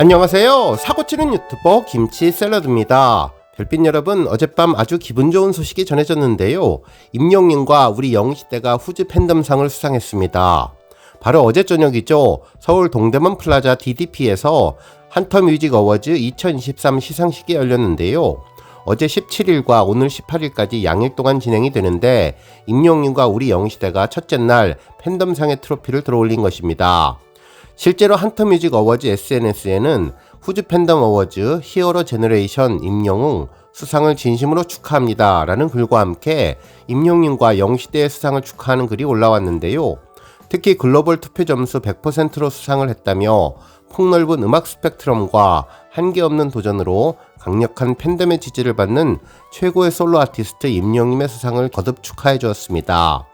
안녕하세요. 사고치는 유튜버 김치 샐러드입니다. 별빛 여러분, 어젯밤 아주 기분 좋은 소식이 전해졌는데요. 임영님과 우리 영시대가 후지 팬덤상을 수상했습니다. 바로 어제 저녁이죠. 서울 동대문 플라자 DDP에서 한터 뮤직 어워즈 2023 시상식이 열렸는데요. 어제 17일과 오늘 18일까지 양일 동안 진행이 되는데 임영님과 우리 영시대가 첫째 날 팬덤상의 트로피를 들어올린 것입니다. 실제로 한터뮤직 어워즈 SNS에는 후즈 팬덤 어워즈 히어로 제너레이션 임영웅 수상을 진심으로 축하합니다. 라는 글과 함께 임영웅과 영시대의 수상을 축하하는 글이 올라왔는데요. 특히 글로벌 투표 점수 100%로 수상을 했다며 폭넓은 음악 스펙트럼과 한계 없는 도전으로 강력한 팬덤의 지지를 받는 최고의 솔로 아티스트 임영님의 수상을 거듭 축하해 주었습니다.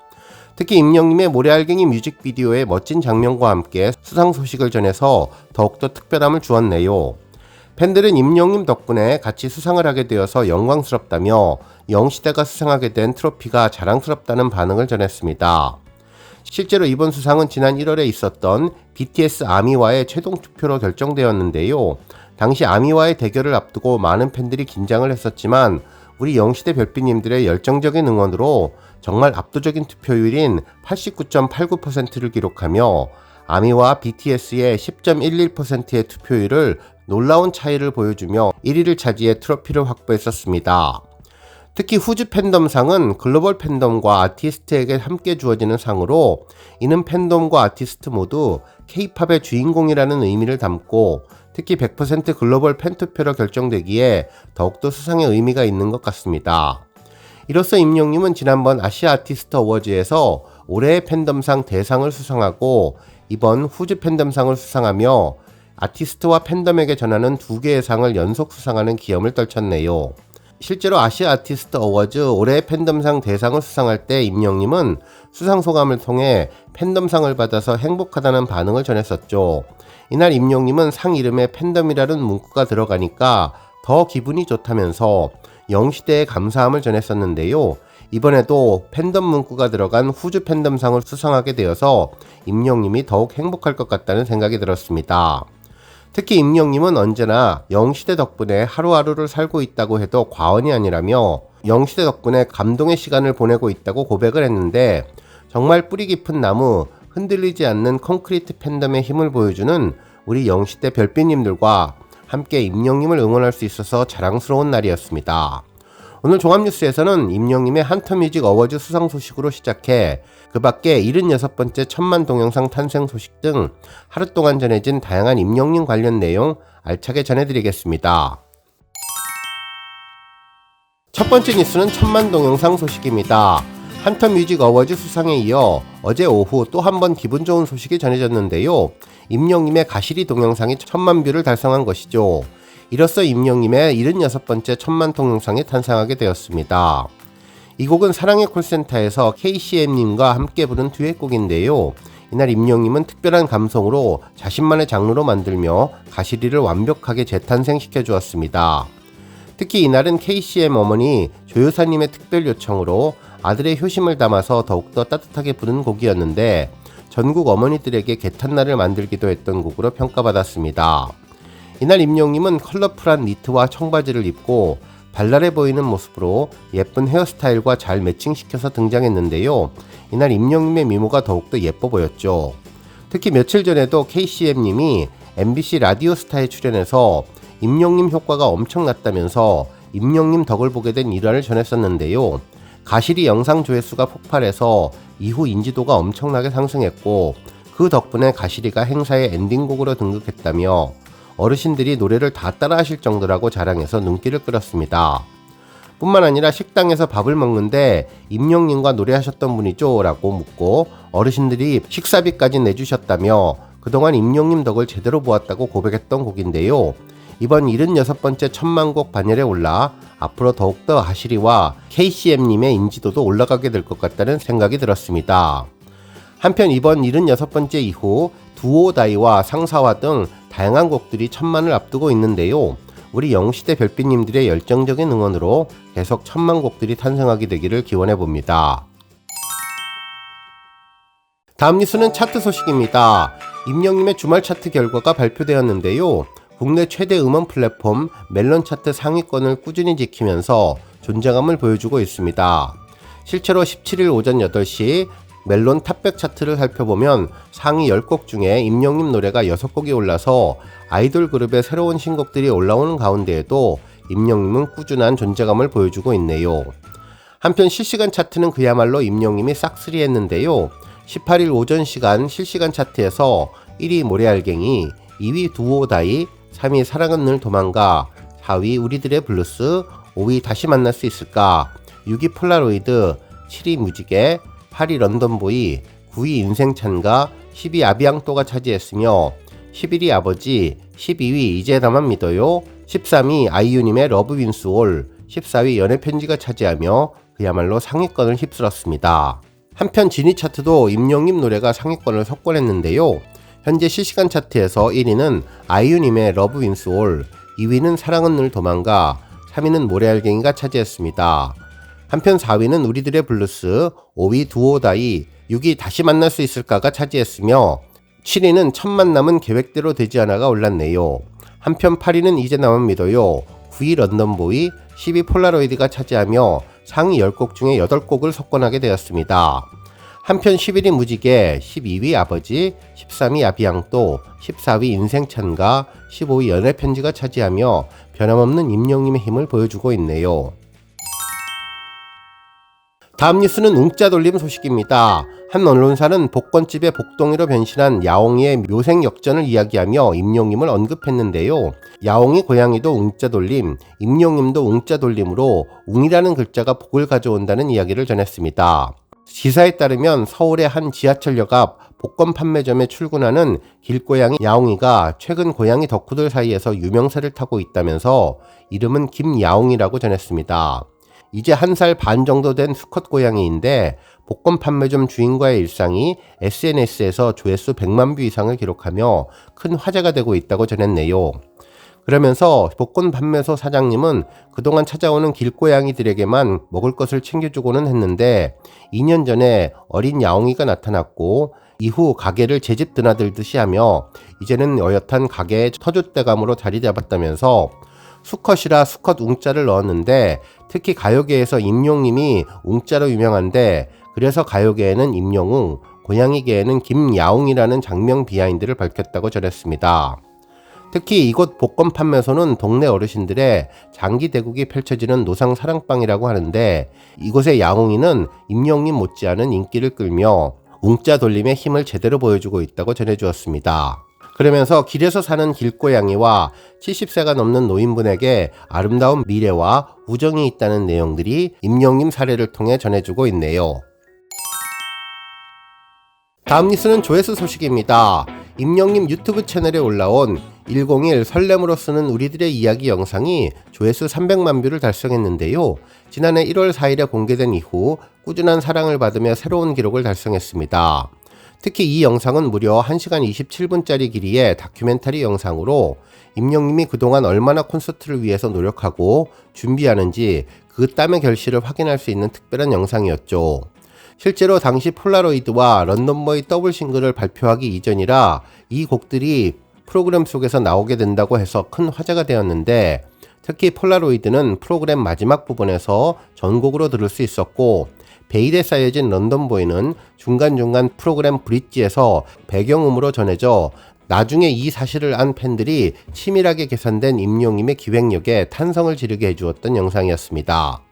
특히 임영님의 모래알갱이 뮤직비디오의 멋진 장면과 함께 수상 소식을 전해서 더욱더 특별함을 주었네요. 팬들은 임영님 덕분에 같이 수상을 하게 되어서 영광스럽다며 영시대가 수상하게 된 트로피가 자랑스럽다는 반응을 전했습니다. 실제로 이번 수상은 지난 1월에 있었던 BTS 아미와의 최종 투표로 결정되었는데요. 당시 아미와의 대결을 앞두고 많은 팬들이 긴장을 했었지만 우리 영시대 별빛님들의 열정적인 응원으로 정말 압도적인 투표율인 89.89%를 기록하며 아미와 BTS의 10.11%의 투표율을 놀라운 차이를 보여주며 1위를 차지해 트로피를 확보했었습니다. 특히 후즈 팬덤상은 글로벌 팬덤과 아티스트에게 함께 주어지는 상으로 이는 팬덤과 아티스트 모두 케이팝의 주인공이라는 의미를 담고 특히 100% 글로벌 팬투표로 결정되기에 더욱더 수상의 의미가 있는 것 같습니다. 이로써 임영님은 지난번 아시아 아티스트 어워즈에서 올해의 팬덤상 대상을 수상하고 이번 후즈 팬덤상을 수상하며 아티스트와 팬덤에게 전하는 두 개의 상을 연속 수상하는 기염을 떨쳤네요. 실제로 아시아 아티스트 어워즈 올해 팬덤상 대상을 수상할 때 임영님은 수상 소감을 통해 팬덤상을 받아서 행복하다는 반응을 전했었죠. 이날 임영님은 상 이름에 팬덤이라는 문구가 들어가니까 더 기분이 좋다면서 영시대에 감사함을 전했었는데요. 이번에도 팬덤 문구가 들어간 후즈 팬덤상을 수상하게 되어서 임영님이 더욱 행복할 것 같다는 생각이 들었습니다. 특히 임영님은 언제나 영시대 덕분에 하루하루를 살고 있다고 해도 과언이 아니라며 영시대 덕분에 감동의 시간을 보내고 있다고 고백을 했는데 정말 뿌리 깊은 나무, 흔들리지 않는 콘크리트 팬덤의 힘을 보여주는 우리 영시대 별빛님들과 함께 임영님을 응원할 수 있어서 자랑스러운 날이었습니다. 오늘 종합뉴스에서는 임영님의 한터뮤직 어워즈 수상 소식으로 시작해 그 밖에 76번째 천만 동영상 탄생 소식 등 하루 동안 전해진 다양한 임영님 관련 내용 알차게 전해드리겠습니다. 첫 번째 뉴스는 천만 동영상 소식입니다. 한터 뮤직 어워즈 수상에 이어 어제 오후 또 한 번 기분 좋은 소식이 전해졌는데요. 임영님의 가시리 동영상이 천만 뷰를 달성한 것이죠. 이로써 임영님의 76번째 천만 동영상이 탄생하게 되었습니다. 이 곡은 사랑의 콜센터에서 KCM님과 함께 부른 듀엣곡인데요. 이날 임영님은 특별한 감성으로 자신만의 장르로 만들며 가시리를 완벽하게 재탄생시켜 주었습니다. 특히 이날은 KCM 어머니 조효사님의 특별 요청으로 아들의 효심을 담아서 더욱더 따뜻하게 부른 곡이었는데 전국 어머니들에게 개탄날을 만들기도 했던 곡으로 평가받았습니다. 이날 임영님은 컬러풀한 니트와 청바지를 입고 발랄해 보이는 모습으로 예쁜 헤어스타일과 잘 매칭시켜서 등장했는데요. 이날 임영님의 미모가 더욱더 예뻐 보였죠. 특히 며칠 전에도 KCM님이 MBC 라디오 스타에 출연해서 임영님 효과가 엄청났다면서 임영님 덕을 보게 된 일화를 전했었는데요. 가실이 영상 조회수가 폭발해서 이후 인지도가 엄청나게 상승했고 그 덕분에 가시리가 행사의 엔딩곡으로 등극했다며 어르신들이 노래를 다 따라하실 정도라고 자랑해서 눈길을 끌었습니다. 뿐만 아니라 식당에서 밥을 먹는데 임영님과 노래하셨던 분이죠? 라고 묻고 어르신들이 식사비까지 내주셨다며 그동안 임영님 덕을 제대로 보았다고 고백했던 곡인데요. 이번 76번째 천만곡 반열에 올라 앞으로 더욱더 하시리와 KCM님의 인지도도 올라가게 될 것 같다는 생각이 들었습니다. 한편 이번 76번째 이후 두오다이와 상사화 등 다양한 곡들이 천만을 앞두고 있는데요. 우리 영시대 별빛님들의 열정적인 응원으로 계속 천만 곡들이 탄생하게 되기를 기원해 봅니다. 다음 뉴스는 차트 소식입니다. 임영님의 주말 차트 결과가 발표되었는데요. 국내 최대 음원 플랫폼 멜론 차트 상위권을 꾸준히 지키면서 존재감을 보여주고 있습니다. 실제로 17일 오전 8시 멜론 탑백 차트를 살펴보면 상위 10곡 중에 임영님 노래가 6곡이 올라서 아이돌 그룹의 새로운 신곡들이 올라오는 가운데에도 임영님은 꾸준한 존재감을 보여주고 있네요. 한편 실시간 차트는 그야말로 임영님이 싹쓸이 했는데요. 18일 오전 시간 실시간 차트에서 1위 모래알갱이, 2위 두오다이, 3위 사랑은 늘 도망가, 4위 우리들의 블루스, 5위 다시 만날 수 있을까, 6위 폴라로이드, 7위 무지개, 8위 런던보이, 9위 인생찬가, 10위 아비앙또가 차지했으며 11위 아버지, 12위 이제 나만 믿어요, 13위 아이유님의 러브 윈스올, 14위 연애 편지가 차지하며 그야말로 상위권을 휩쓸었습니다. 한편 지니 차트도 임영님 노래가 상위권을 석권했는데요. 현재 실시간 차트에서 1위는 아이유님의 러브 윈스 올, 2위는 사랑은 늘 도망가, 3위는 모래알갱이가 차지했습니다. 한편 4위는 우리들의 블루스, 5위 두오다이, 6위 다시 만날 수 있을까가 차지했으며 7위는 첫 만남은 계획대로 되지 않아가 올랐네요. 한편 8위는 이제 나만 믿어요. 9위 런던보이, 10위 폴라로이드가 차지하며 상위 10곡 중에 8곡을 석권하게 되었습니다. 한편 11위 무지개, 12위 아버지, 13위 아비앙또, 14위 인생찬가, 15위 연애편지가 차지하며 변함없는 임영님의 힘을 보여주고 있네요. 다음 뉴스는 웅짜 돌림 소식입니다. 한 언론사는 복권집의 복덩이로 변신한 야옹이의 묘생 역전을 이야기하며 임용님을 언급했는데요. 야옹이 고양이도 웅짜 돌림, 임용님도 웅짜 돌림으로 웅이라는 글자가 복을 가져온다는 이야기를 전했습니다. 지사에 따르면 서울의 한 지하철역 앞 복권 판매점에 출근하는 길고양이 야옹이가 최근 고양이 덕후들 사이에서 유명세를 타고 있다면서 이름은 김야옹이라고 전했습니다. 이제 한 살 반 정도 된 수컷 고양이인데 복권 판매점 주인과의 일상이 SNS에서 조회수 100만 뷰 이상을 기록하며 큰 화제가 되고 있다고 전했네요. 그러면서 복권 판매소 사장님은 그동안 찾아오는 길고양이들에게만 먹을 것을 챙겨주고는 했는데 2년 전에 어린 야옹이가 나타났고 이후 가게를 제 집 드나들듯이 하며 이제는 어엿한 가게의 터줏대감으로 자리 잡았다면서 수컷이라 수컷 웅자를 넣었는데 특히 가요계에서 임용님이 웅자로 유명한데 그래서 가요계에는 임영웅, 고양이계에는 김야웅이라는 장명 비하인드를 밝혔다고 전했습니다. 특히 이곳 복권 판매소는 동네 어르신들의 장기 대국이 펼쳐지는 노상 사랑방이라고 하는데 이곳의 야옹이는 임영님 못지않은 인기를 끌며 웅자 돌림의 힘을 제대로 보여주고 있다고 전해주었습니다. 그러면서 길에서 사는 길고양이와 70세가 넘는 노인분에게 아름다운 미래와 우정이 있다는 내용들이 임영님 사례를 통해 전해주고 있네요. 다음 뉴스는 조회수 소식입니다. 임영님 유튜브 채널에 올라온 101 설렘으로 쓰는 우리들의 이야기 영상이 조회수 300만 뷰를 달성했는데요. 지난해 1월 4일에 공개된 이후 꾸준한 사랑을 받으며 새로운 기록을 달성했습니다. 특히 이 영상은 무려 1시간 27분짜리 길이의 다큐멘터리 영상으로 임영님이 그동안 얼마나 콘서트를 위해서 노력하고 준비하는지 그 땀의 결실을 확인할 수 있는 특별한 영상이었죠. 실제로 당시 폴라로이드와 런던보이 더블 싱글을 발표하기 이전이라 이 곡들이 프로그램 속에서 나오게 된다고 해서 큰 화제가 되었는데 특히 폴라로이드는 프로그램 마지막 부분에서 전곡으로 들을 수 있었고 베일에 쌓여진 런던보이는 중간중간 프로그램 브릿지에서 배경음으로 전해져 나중에 이 사실을 안 팬들이 치밀하게 계산된 임용님의 기획력에 탄성을 지르게 해주었던 영상이었습니다.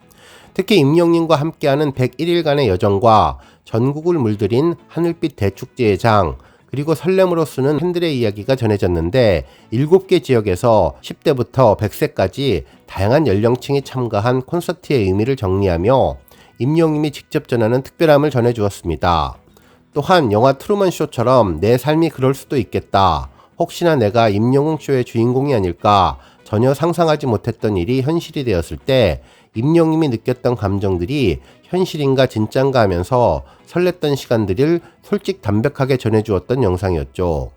특히 임용님과 함께하는 101일간의 여정과 전국을 물들인 하늘빛 대축제의 장, 그리고 설렘으로 쓰는 팬들의 이야기가 전해졌는데 7개 지역에서 10대부터 100세까지 다양한 연령층이 참가한 콘서트의 의미를 정리하며 임영님이 직접 전하는 특별함을 전해주었습니다. 또한 영화 트루먼 쇼처럼 내 삶이 그럴 수도 있겠다. 혹시나 내가 임영웅 쇼의 주인공이 아닐까 전혀 상상하지 못했던 일이 현실이 되었을 때 임영님이 느꼈던 감정들이 현실인가 진짠가 하면서 설렜던 시간들을 솔직 담백하게 전해주었던 영상이었죠.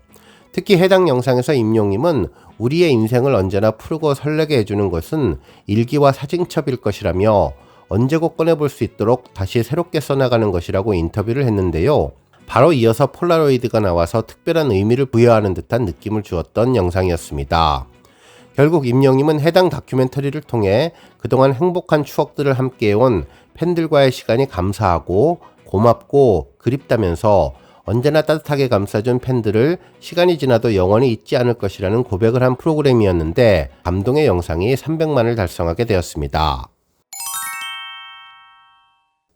특히 해당 영상에서 임용님은 우리의 인생을 언제나 푸르고 설레게 해주는 것은 일기와 사진첩일 것이라며 언제고 꺼내볼 수 있도록 다시 새롭게 써나가는 것이라고 인터뷰를 했는데요. 바로 이어서 폴라로이드가 나와서 특별한 의미를 부여하는 듯한 느낌을 주었던 영상이었습니다. 결국 임영님은 해당 다큐멘터리를 통해 그동안 행복한 추억들을 함께해온 팬들과의 시간이 감사하고 고맙고 그립다면서 언제나 따뜻하게 감싸준 팬들을 시간이 지나도 영원히 잊지 않을 것이라는 고백을 한 프로그램이었는데 감동의 영상이 300만을 달성하게 되었습니다.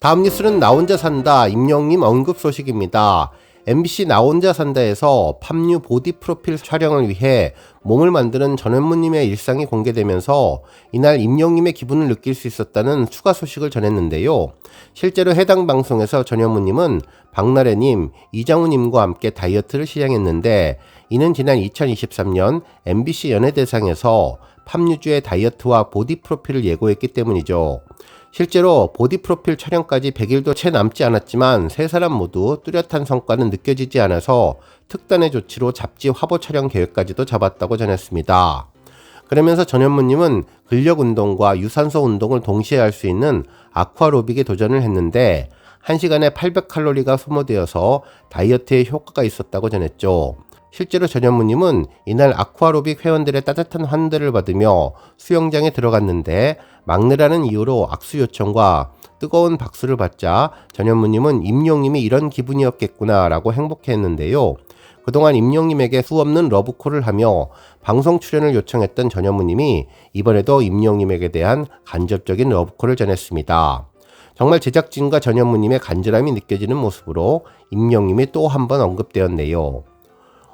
다음 뉴스는 나 혼자 산다 임영님 언급 소식입니다. MBC 나 혼자 산다에서 팜유 보디 프로필 촬영을 위해 몸을 만드는 전현무님의 일상이 공개되면서 이날 임영님의 기분을 느낄 수 있었다는 추가 소식을 전했는데요. 실제로 해당 방송에서 전현무님은 박나래님, 이장우님과 함께 다이어트를 시작했는데 이는 지난 2023년 MBC 연예대상에서 팜유주의 다이어트와 보디 프로필을 예고했기 때문이죠. 실제로 보디 프로필 촬영까지 100일도 채 남지 않았지만 세 사람 모두 뚜렷한 성과는 느껴지지 않아서 특단의 조치로 잡지 화보 촬영 계획까지도 잡았다고 전했습니다. 그러면서 전현무님은 근력 운동과 유산소 운동을 동시에 할 수 있는 아쿠아로빅에 도전을 했는데 1시간에 800칼로리가 소모되어서 다이어트에 효과가 있었다고 전했죠. 실제로 전현무님은 이날 아쿠아로빅 회원들의 따뜻한 환대를 받으며 수영장에 들어갔는데 막내라는 이유로 악수 요청과 뜨거운 박수를 받자 전현무님은 임용님이 이런 기분이었겠구나라고 행복해했는데요. 그동안 임용님에게 수없는 러브콜을 하며 방송 출연을 요청했던 전현무님이 이번에도 임용님에게 대한 간접적인 러브콜을 전했습니다. 정말 제작진과 전현무님의 간절함이 느껴지는 모습으로 임용님이 또 한 번 언급되었네요.